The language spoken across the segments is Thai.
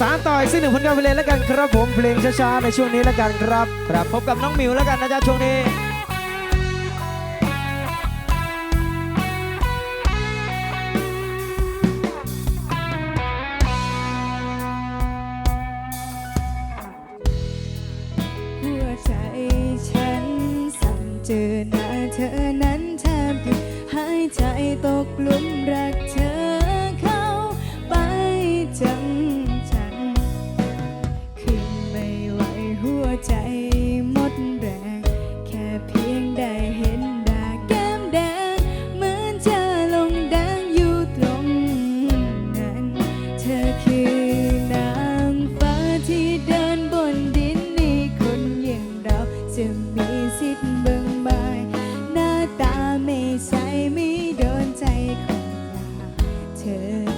สารต่อยสิหนึ่งผลงานเพลงแล้วกันครับผมเพลงช้าๆในช่วงนี้แล้วกันครับครับพบกับน้องมิวแล้วกันนะจ๊ะช่วงนี้ care.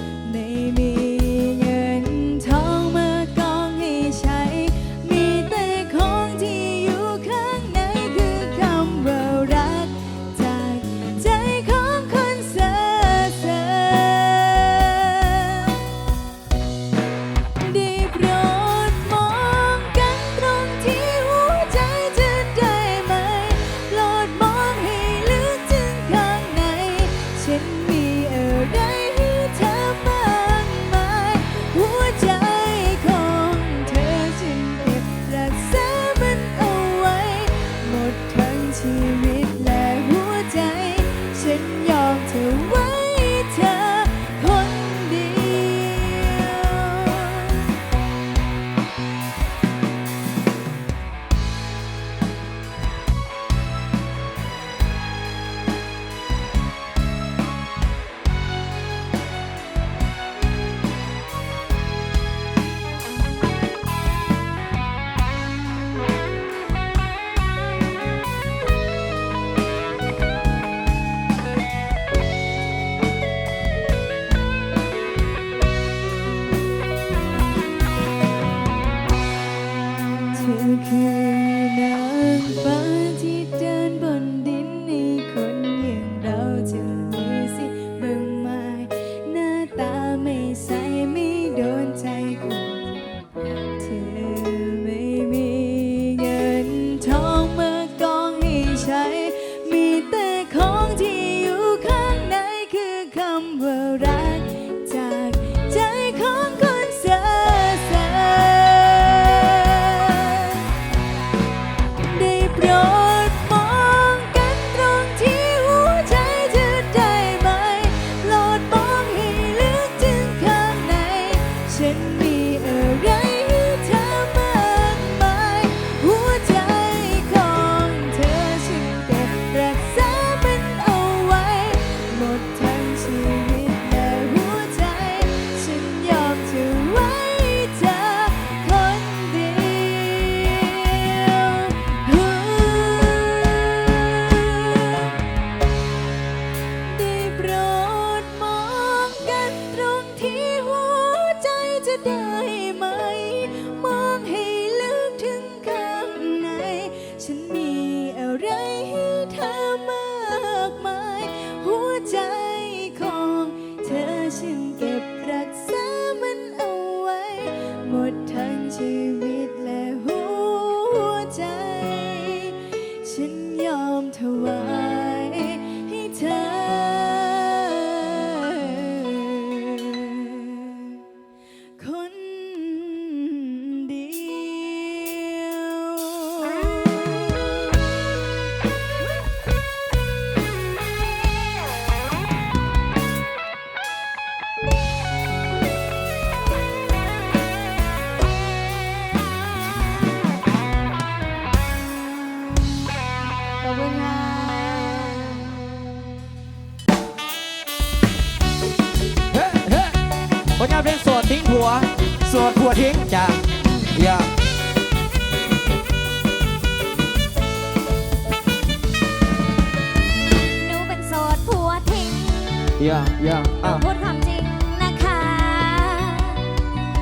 ย่าย่าอะพูดความจริงนะคะ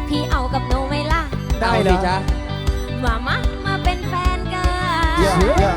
พี่เอากับโนไม่ล่ะได้เลยจ้ะมามามาเป็นแฟนกัน ย่าย่า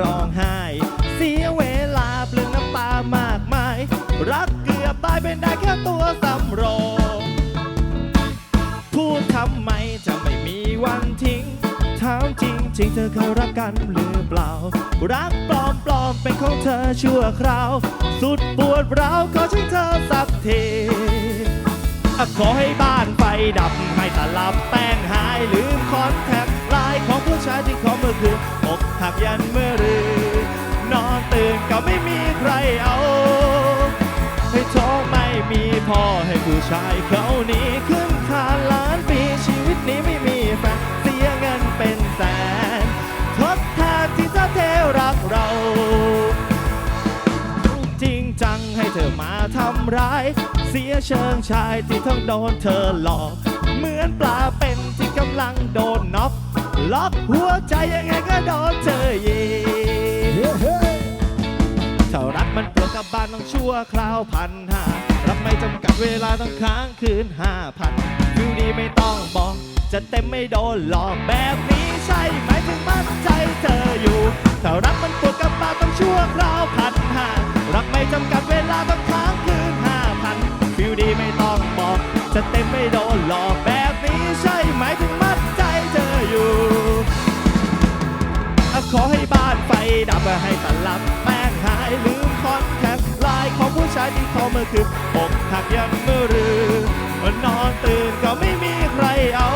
ร้องไห้ เสียเวลาเปลืองน้ำตามากมาย รักเกือบตายเป็นได้แค่ตัวสำรองพูดทำไมจะไม่มีวันทิ้งถามจริงจริงเธอเคยรักกันหรือเปล่า รักปลอมปลอมๆเป็นของเธอชั่วคราว สุดปวดร้าวขอช่วยเธอสักทีขอให้บ้านไฟดับให้ตาลับแป้งหายลืมคอนแทค ของผู้ชายที่ขอเมื่อคืนอกหักยันเมื่อรืนนอนตื่นก็ไม่มีใครเอา ให้ท้องไม่มีพ่อให้ผู้ชายเขานีขึ้นคานล้านปีชีวิตนี้ไม่มีแฟนเสียเงินเป็นแสนทดแทนที่เธอเทรักเราจริงจังให้เธอมาทำร้าย เสียเชิงชายที่ต้องโดนเธอหลอก เหมือนปลาเป็นที่กำลังโดนน็อก ล็อกหัวใจยังไงก็โดนเธอยิงเท่ารักมันปลดกับบ้านต้องชั่วคราวพันห้ารับไม่จำกัดเวลาต้องค้างคืนห้าพันฟิวดีไม่ต้องบอก จะเต็มไม่โดนหลอกแบบนี้ใช่ไหมถึงมั่นใจเธออยู่เท่ารักมันปลดกับบ้านต้องชั่วคราวพันห้ารักไม่จำกัดเวลาต้องค้างคืนห้าพันฟิวดีไม่ต้องบอก จะเต็มไม่โดนหลอกแบบนี้ใช่ไหมถึงมั่น ขอให้บ้านไฟดับให้ตลับแป้งหายลืมคอนแทคไลน์ของผู้ชายที่เขาเมื่อคืนอกหักยังเมื่อรือนอนตื่นก็ไม่มีใครเอา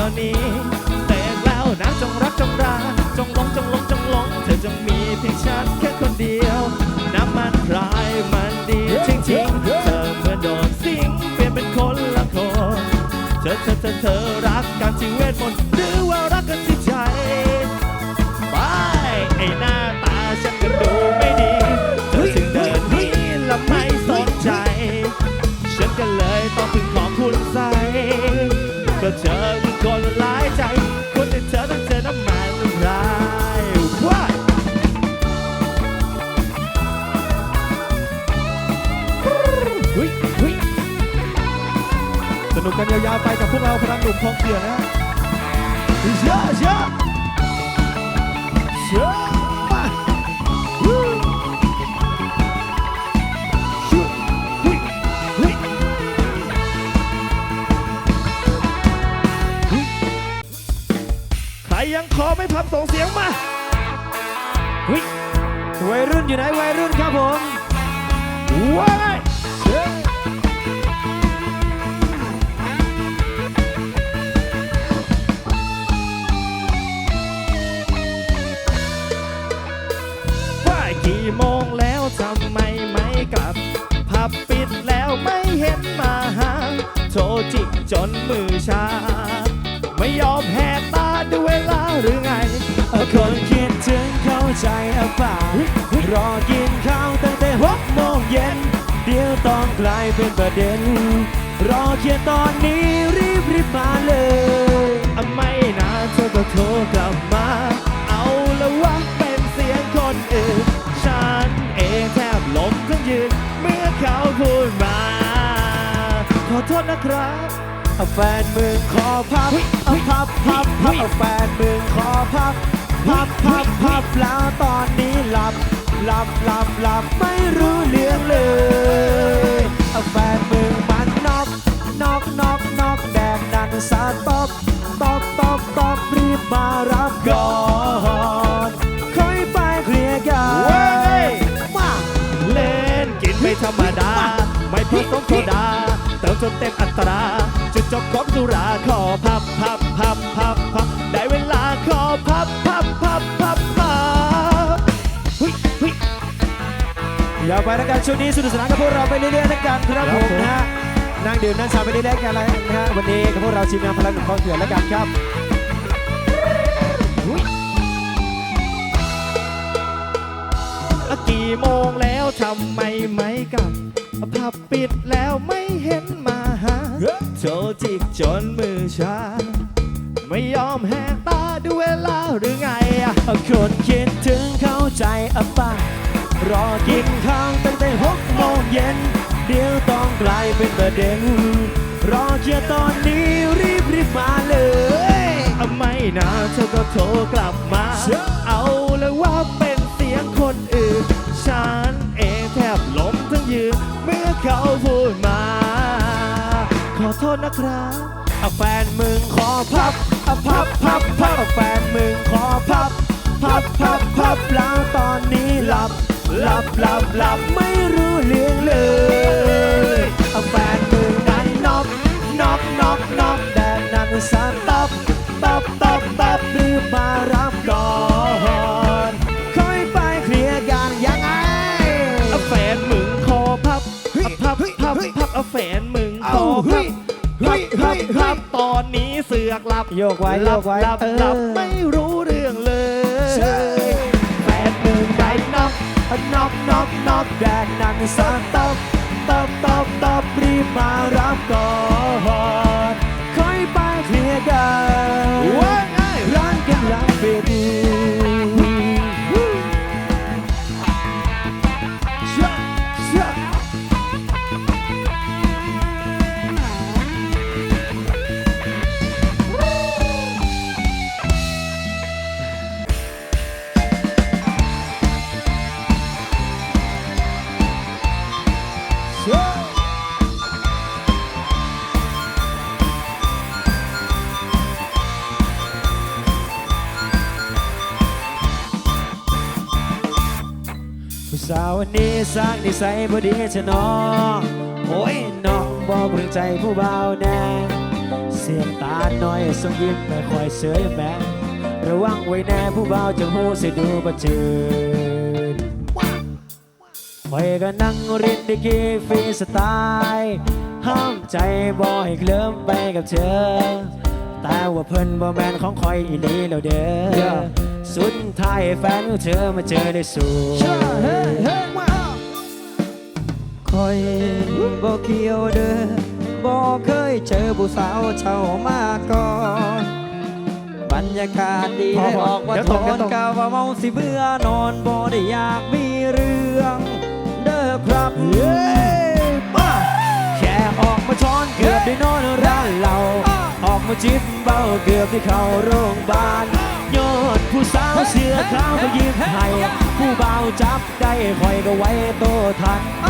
ดี๋ยวนี้แตกแล้วนะจงรักจงราจงหลงจงหลงจงหลงเธอจงมีเพียงฉันแค่คนเดียว น้ำมันพลายมันดีจริงๆเธอเมื่อโดนสิงเปลี่ยนเป็นคนละคนเธอเธอเธอเธอรักกันที่เวทมนต์หรือว่ารักกันที่ กันยาวๆไปกับพวกเราพลังหนุ่มทองเกียรนะฮะเยอะเยอะเชื่อมาวู้ชูวิวิใครยังขอไม่พับส่งเสียงมาวิวัยรุ่นอยู่ไหนวัยรุ่นครับผมว้า โทรจิกจนมือชา ไม่ยอมแหกตาดูเวลาหรือไงคนคิดถึงเข้าใจเอาเปล่ารอกินข้าวตั้งแต่หกโมงเย็น เดี๋ยวต้องกลายเป็นประเด็น รอเขียนตอนนี้รีบรีบมาเลยไม่นานเธอก็โทรกลับมา เอาละวะเป็นเสียงคนอื่น โทษนะครับเอาแฟนมึงขอพับเอาพับพับพับเอาแฟนมึงขอพับพับพับพับแล้วตอนนี้หลับหลับหลับหลับไม่รู้เรื่องเลยเอาแฟนมึงมันนอกนอกนอกนอกแดกนันสะตบตบตบตบรีบมารับก่อนค่อยไปเคลียร์กัเว้ยนมาเล่นกินไม่ธรรมดา ไม่ผสมโซดา เติมจนเต็มอัตรา จุดจบของสุราขอพับพับพับพับพับได้เวลาขอพับพับพับพับพับเฮ้ยเฮ้ยอย่าไปแล้วกันช่วงนี้สนุกสนานกับพวกเราไปเรื่อยๆแล้วกันครับครับผมนะฮะนั่งดื่มนั่งชาไปเรื่อยๆกันแล้วนะฮะวันนี้กับพวกเราทีมงานพลังหนุ่มคลองเถื่อนแล้วกันครับกี่โมงแล้วทำไมไม่กลับ ผับปิดแล้วไม่เห็นมาหาโทรจิกจนมือชา ไม่ยอมแหกตาดูเวลาหรือไงอะคนคิดถึงเข้าใจอะป่ะรอกินข้าวตั้งแต่หกโมงเย็น เดี๋ยวต้องกลายเป็นประเด็น รอเคลียตอนนี้รีบรีบมาเลยไม่นานเธอก็โทรกลับมา เอาเลยว่าเป็น เขาพูดมา ขอโทษนะครับเอาแฟนมึงขอพับเอาพับพับพับเอาแฟนมึงขอพับ พับพับพับแล้วตอนนี้หลับหลับหลับหลับไม่รู้เรื่องเลยเอาแฟน เสือกหลับโยกไว้หโยลักไว้หลับเออ หลับไม่รู้เรื่องเลยใช่แฟนมึงได้น็อกน็อกน็อกน็อกแดกนันสตับตับตับตับรีบมารับก่อนค่อยไปเคลียร์กัน ว่าไง ร้านกำลังปิด วันนี้สร้างนิสัยบ่ดีเถอะน้องโอ้ยน้องบอกเรื่องใจผู้เบาแน่เสียงตาหน่อยส่งยิ้มไม่ค่อยเสยแม่ระวังไว้แน่ผู้เบาจะหูสิดูประจืดคอยก็นั่งรินดีกีฟรีสไตล์ห้ามใจบ่ให้เคลิ้มไปกับเธอ แต่ว่าเพิ่นบ่แมนของคอยอีหลีแล้วเด้อ สุดท้ายแฟนของเธอมาเจอได้สู คอยบ่เกี่ยวเด้อบ่เคยเจอผู้สาวเช่ามาก่อนบรรยากาศดีพอได้พอออกว่าเดี๋ยวทตกอเดี๋ยนวตกกาวว่าเมาสิเบื่อนอนบ่ได้อยากมีเรื่อง เด้อครับเย้มาแค่ออกมาช้อนเกือบได้นอนร้านเราออกมาจิบเบาเกือบได้เข้าโรงพยาบาลยอดผู้สาวเสือขาวมายิ้มให้ผู้เบาจับได้คอยก็ไว้โตทันตั้ง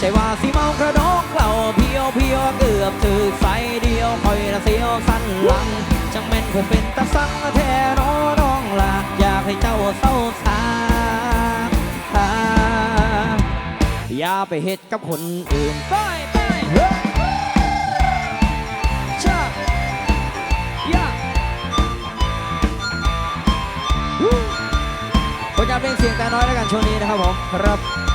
ใจว่าสิเมากระดกเหล่าเพียวเพียวเกือบถือใสเดียวคอยละเสียวสั้นหลังจังแม่นคงเป็นตาสังแท้น้อน้องละอยากให้เจ้าเศร้าสาอย่าไปเฮ็ดกับคนอื่นไปไปชายาผลงานเพลงเสียงแต่น้อยแล้วกันช่วงนี้นะครับผมครับ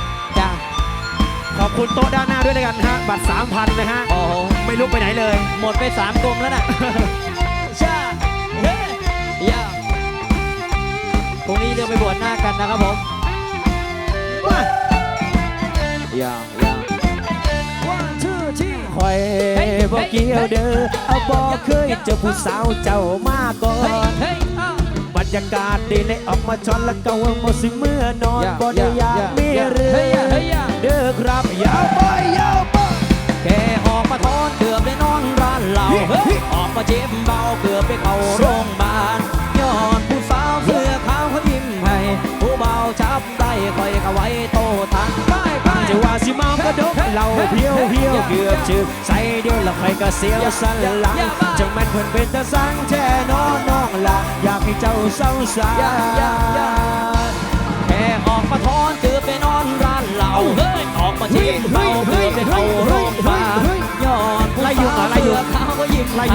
ขอบคุณโต๊ะด้านหน้าด้วยเลยกันฮะบัตร3,000นะฮะ โอ้โหไม่ลุกไปไหนเลย หมดไปสามกลมแล้วน่ะ ชาเฮ้ยยาพรุ่งนี้จะไปบวชหน้ากันนะครับผมยาวยาว one two three คอยบอกเกี่ยวเด้อเอาบอกเคยเจอผู้สาวเจ้ามาก่อเฮ้ยนเฮ้ยอ้าวบรรยากาศดีเลยออกมาช้อนแล้วก็ว่าหมดสิเมื่อนอนอย่าบ่ได้อยากอย่ามีอย่าเรื่เฮ้ยอย่าองเฮ้ยอย่าเด้อครับ ยาวไปยาวไปแค่ออกมาทอนเกือบได้นอนร้านเหล้าเฮ้ยออกมาเจ็บเบาเกือบไปเข้าโรงพยาบาลย้อนผู้สาวเสื้อขาวเขายิ้มให้ผู้เบาจับได้คอยกะไว้โตทันไปไปจะว่าสิเมากระดกเหล่าเพียวเพียวเกือบชื่อใส่เดียวแล้วใครก็เสียวสันหลังจังแม่นเพิ่นเป็นตาสังแช่น้องน้องละอยากให้เจ้าเศร้าสาอย่าอย่าอย่าแค่ออกมาทอนเกือบ เมาเกือบไปเข้าโรงพยาบาลย้อนผู้สาวเสื้อขาวเขายิ้มให้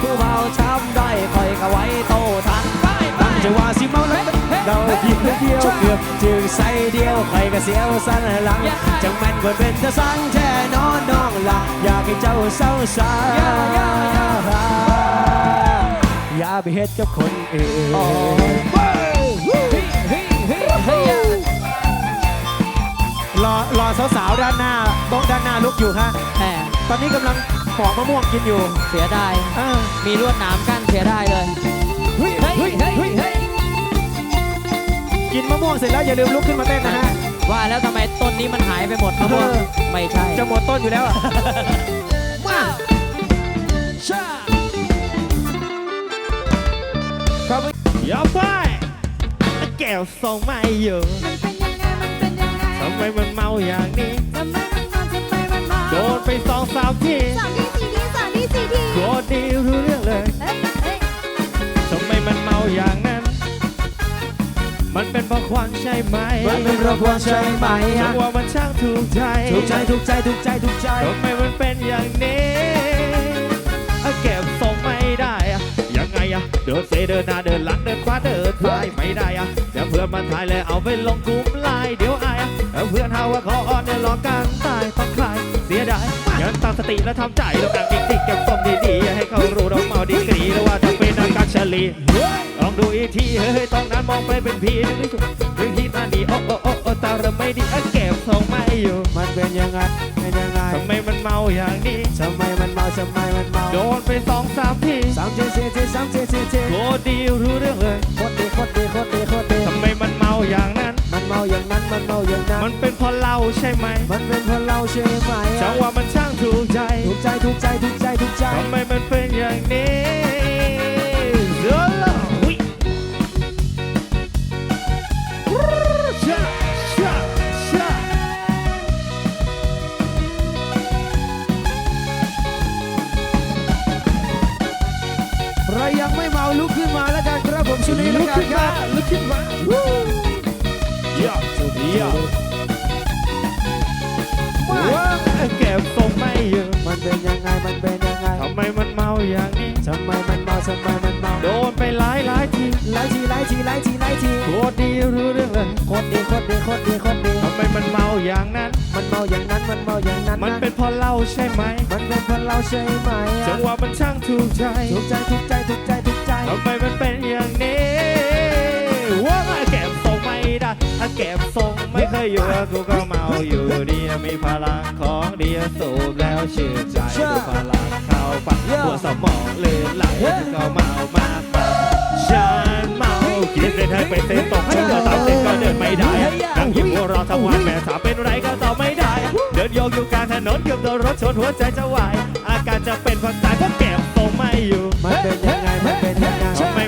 ผู้เบาช้ำได้คอยกะไว้โตทันไปไปจะว่าสิเมาแล้วเราเพียเดียวเกือบจึงใส่เดียวใครก็เสียวสันหลังจังแม่นเพิ่นเป็นตาสังแช่น้องน้องละอยากให้เจ้าเศร้าสาอย่าไปเฮ็ดกับคนอื่น รอรอสาวๆด้านหน้าโต๊ะด้านหน้าลุกอยู่ฮะแหมตอนนี้กำลังปอกมะม่วงกินอยู่เสียดายเออมีลวดหนามกั้นเสียดายเลยเฮ้ยเฮ้ยเฮ้ยเฮ้ยเฮ้ยเฮ้ยกินมะม่วงเสร็จแล้วอย่าลืมลุกขึ้นมาเต้นนะฮะ ว่าแล้วทำไมต้นนี้มันหายไปหมดมะม่วงเออ ไม่ใช่ จะหมดต้นอยู่แล้วอะ มาชาอย่าไปแก้วส่งไม่อยู่ ไงทำไมมันเมาอย่างนี้ทำไมมันมาทำไมมันมาโดนไปสองสามทีสามที่สี่ที่สามที่สี่ที่โกรธดีรู้เรื่องเลยเอ้ยเอ้ยทำไมมันเมาอย่างนั้น มันเป็นเพราะควันใช่ไหมมันเป็นเพราะความใช่ไหมจัฮะงว่ามันช่างถูกใจถูกใจถูกใจถูกใจถูกใจ ทำไมมันเป็นอย่างนี้อะเก็บทรงไม่ได้อะยังไงอะเดินเซเดินหน้าเดินหลังเดินขวาเดินซ้ายไม่ได้อะเดี๋ยวเพื่อนมาถ่ายเลยเอาไปลงกลุ่ม หาว่าขออ่อนเนี่ยหลอกกันตายต้องคลายเสียดายยังตั้งสติและทำใจแล้วนั่งนิ่งๆเก็บทรงดีๆ ให้เขารู้เราเมาดีกรีแล้วว่าจะเป็นอาการเฉลี่ยลองดูอีกทีเฮ้ยตรงนั้นมองไปเป็นผีนึกถึงที่นั่นนี่โอ้โอ้โอ้ตาเราไม่ดีอะเก็บทรงไม่อยู่ มันเป็นยังไงเป็นยังไงทำไมมันเมาอย่างนี้ทำไมมันเมาทำไมมันเมาโดนไปสองสามทีสามเจเจ็ดเจ็ดสามเจ็ดเจ็ดเจ็ดโคตรดีรู้เรื่องเลยโคตร อย่างนั้นมันเมาอย่างนั้น มันเป็นเพราะเราใช่ไหม มันเป็นเพราะเราใช่ไหมจังว่ามันช่างถูกใจ ถูกใจถูกใจถูกใจถูกใจทำไมมันเป็นอย่างนี้เดี๋ยวล่ะอุ๊ยชะชะชะใครยังไม่เมาลุกขึ้นมาแล้วกันครับผมชุดนี้ลุแล้วกกันขึ้นคมารับลุกขึ้นมาวู้ยอด ยอดว้าวเก็บทรงไม่อยู่มันเป็นยังไงมันเป็นยังไงทำไมมันเมาอย่างนี้ทำไมมันเมาทำไมมันเมาโดนไปหลายหลายทีไล่ทีไล่ทีไล่ทีไล่ทีโคตรดีรู้เรื่องเลยโคตรดีโคตรดีโคตรดีโคตรดีทำไมมันเมาอย่างนั้น มันเมาอย่างนั้นมันเมาอย่างนั้น มันเป็นเพราะเราใช่ไหม มันเป็นเพราะเราใช่ไหมจังหวะมันช่างถูกใจถูกใจถูกใจถูกใจถูกใจทำไมมันเป็นอย่างนี้ว่าเก็ บทรงไม่ได้ถ้าเก็บทรงไม่เคยอยู่กูก็เมาอยู่ดีมีพลังของดีสูบแล้วชื่นใจดูพลังเข้าไปหัวสมองลื่นไหลก็เมามากไปฉันเมาคิดเลยเธอไปเส้นตกฉันก็ตามเส้นก็เดินไม่ได้นั่งยิ้มหัวเราะทั้งวันแม่สาวเป็นไรก็ตอบไม่ได้ เดินโยกอยู่กลางถนนเกือบโดนรถชนหัวใจจะวายอาการจะเป็นความตายเพราะเก็บทรงไม่อยู่มันเป็นยังไงมันเป็นยังไง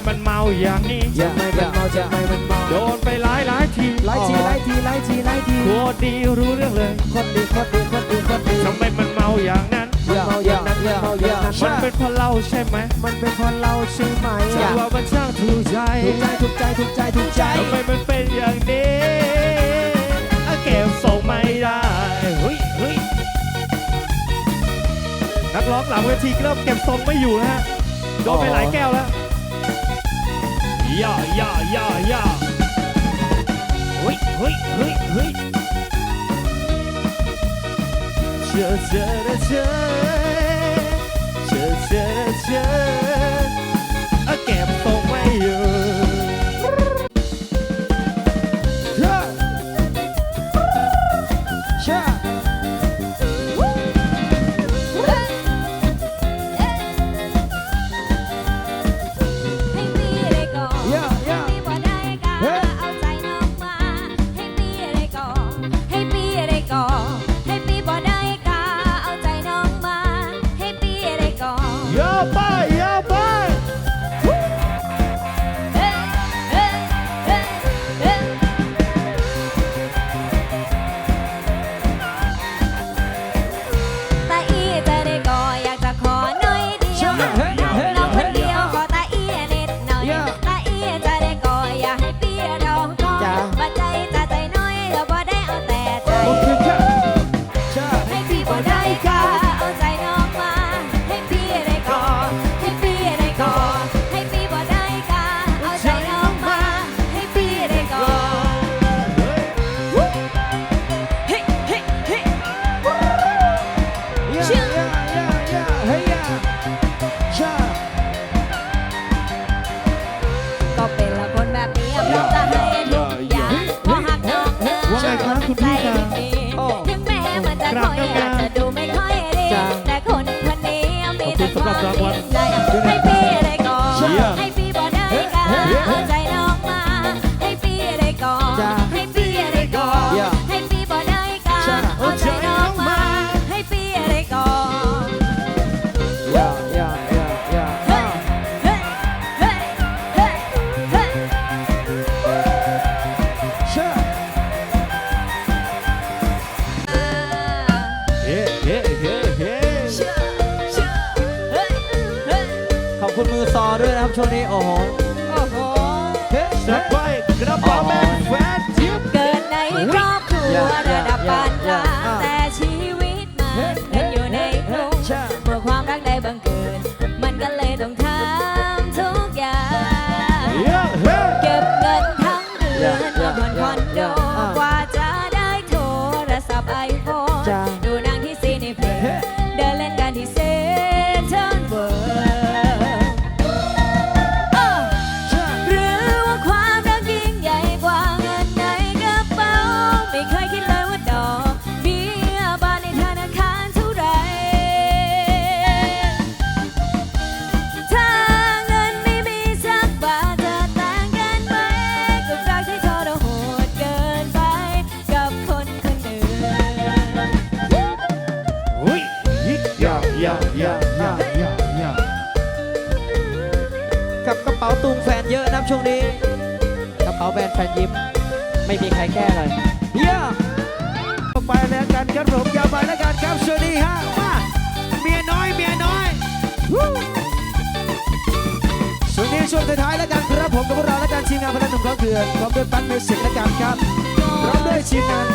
อย่างนี้ทำไมมันเมาทำไมมันเมาโดนไปหลายหลายทีไล่ทีไล่ทีไล่ทีไล่ทีโคตรดีรู้เรื่องเลยโคตรดีโคตรดีโคตรดีโคตรดีทำไมมันเมาอย่างนั้นมันเมาอย่างนั้นมันเมาอย่างนั้นมันเป็นเพราะเราใช่ไหมมันเป็นเพราะเราใช่ไหมจังว่ามันช่างถูกใจถูกใจถูกใจถูกใจถูกใจทำไมมันเป็นอย่างนี้อะเก็บส่งไม่ได้เฮ้ยเฮ้ยนักร้องหลังเวทีเริ่มเก็บทรงไม่อยู่แล้วฮะโดนไปหลายแก้วแล้ว 呀呀呀呀！嘿嘿嘿嘿！切切切切切切。 มาจะคอยอาจจะดูไม่ค่อยดีแต่คนคนนี้มีแต่ความดีได้ให้พี่อะไรก่อนให้พี่บอกได้การใจ นะครับช่วงนี้โอ้โหโอ้โหสักไปกระเป๋าแม่แฟนเกิดในครอบครัวระดับปานกลาง ช่วงท้ายแล้วกันครับผมกับพวกเราและการทีมงานพลังหนุ่มก็คือนพร้อมด้วยปั้นเมสิกและกันครับพร้อมด้วยทีมงาน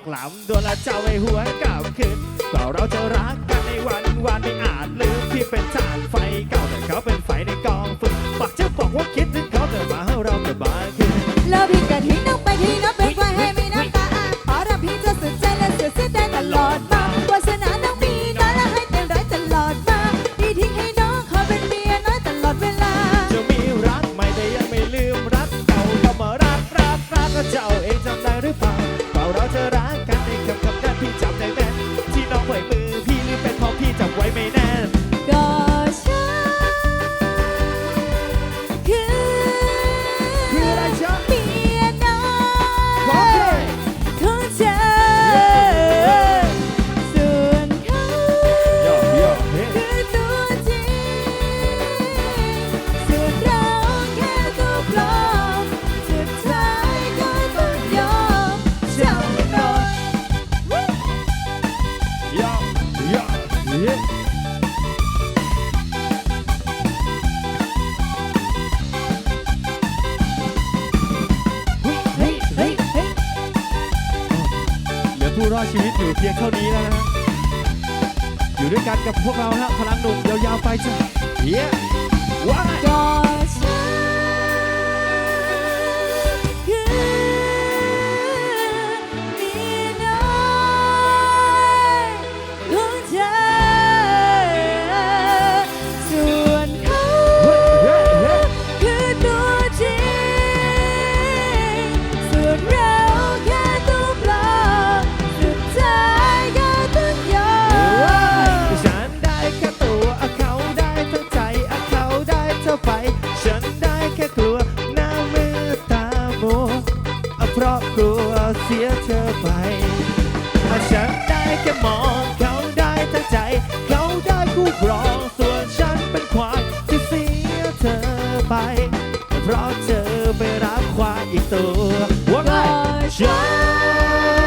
อกหลำดวงละเจ้าไว้หัวกลับคืนต่เราจะรักกันในวันวันไม่อาจลืมที่เป็นฐานไฟเก่าแต่เขาเป็นไฟในกองฟืนปากจะบอกว่าคิดถึง นี้แล้วนะอยู่ด้วยกันกับพวกเราฮะพลังหนุ่มยาวๆไปจ้ะเย้ว้าย ค่กลัวหน้ามือตามัวเพราะกลัวเสียเธอไปฉันได้แค่มองเขาได้ทั้งใจ เขาได้คู่ครองส่วนฉันเป็นควายที่เสียเธอไป เพราะเธอไปรักควายอีกตัวว่าไงฉัน